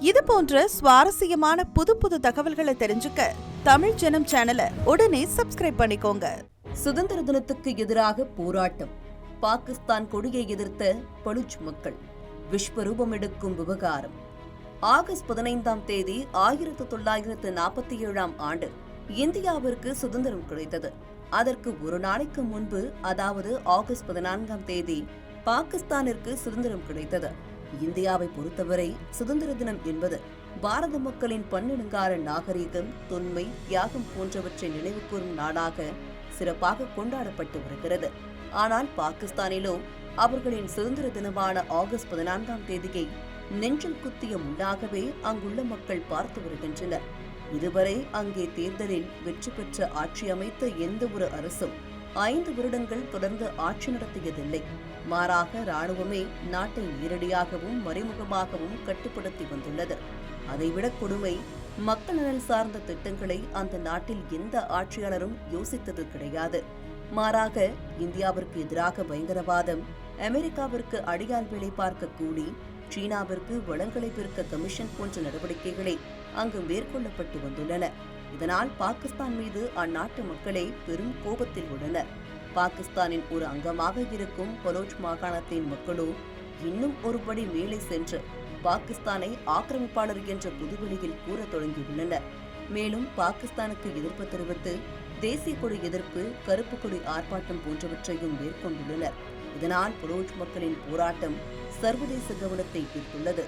இது போன்ற சுவாரஸ்யமான புது புது தகவல்களை தெரிஞ்சுக்க தமிழ் ஜனம் சேனலை உடனே சப்ஸ்கிரைப் பண்ணிக்கோங்க. சுதந்திர தினத்துக்கு எதிராக போராட்டம். பாகிஸ்தான் கொடியை எதிர்த்த பலுச் மக்கள். விஸ்வரூபம் எடுக்கும் விவகாரம். ஆகஸ்ட் பதினைந்தாம் தேதி ஆயிரத்து தொள்ளாயிரத்து நாற்பத்தி ஏழாம் ஆண்டு இந்தியாவிற்கு சுதந்திரம் கிடைத்தது. அதற்கு ஒரு நாளைக்கு முன்பு அதாவது ஆகஸ்ட் பதினான்காம் தேதி பாகிஸ்தானிற்கு சுதந்திரம் கிடைத்தது. இந்தியாவை பொறுத்தவரை சுதந்திர தினம் என்பது பாரத மக்களின் பன்னெடுங்கார நாகரீகம் தொன்மை தியாகம் போன்றவற்றை நினைவுகூரும் நாடாக சிறப்பாக கொண்டாடப்பட்டு வருகிறது. ஆனால் பாகிஸ்தானிலோ அவர்களின் சுதந்திர தினமான ஆகஸ்ட் பதினான்காம் தேதியை நெஞ்சில் குத்திய முன்னாகவே அங்குள்ள மக்கள் பார்த்து வருகின்றனர். இதுவரை அங்கே தேர்தலில் வெற்றி பெற்ற ஆட்சி அமைத்த எந்த ஒரு அரசும் ஐந்து வருடங்கள் தொடர்ந்து ஆட்சி நடத்தியதில்லை. மாறாக ராணுவமே நாட்டை நேரடியாகவும் மறைமுகமாகவும் கட்டுப்படுத்தி வந்துள்ளது. அதைவிட கொடுமை மக்கள் நலன் சார்ந்த திட்டங்களை அந்த நாட்டில் எந்த ஆட்சியாளரும் யோசித்தது கிடையாது. மாறாக இந்தியாவிற்கு எதிராக பயங்கரவாதம் அமெரிக்காவிற்கு அடியால் வேலை பார்க்க கூடி சீனாவிற்கு வளங்களை பெருக்க கமிஷன் போன்ற நடவடிக்கைகளை அங்கு மேற்கொள்ளப்பட்டு வந்துள்ளன. இதனால் பாகிஸ்தான் மீது அந்நாட்டு மக்களே பெரும் கோபத்தில் உள்ளனர். பாகிஸ்தானின் ஒரு அங்கமாக இருக்கும் பலோச் மாகாணத்தின் மக்களோ இன்னும் ஒருபடி மேலே சென்று பாகிஸ்தானை ஆக்கிரமிப்பாளர் என்ற புதுவெளியில் கூற தொடங்கியுள்ளனர். மேலும் பாகிஸ்தானுக்கு எதிர்ப்பு தெரிவித்து தேசிய கொடி எதிர்ப்பு கருப்பு கொடி ஆர்ப்பாட்டம் போன்றவற்றையும் மேற்கொண்டுள்ளனர். இதனால் பலோச் மக்களின் போராட்டம் சர்வதேச கவனத்தை ஈர்த்துள்ளது.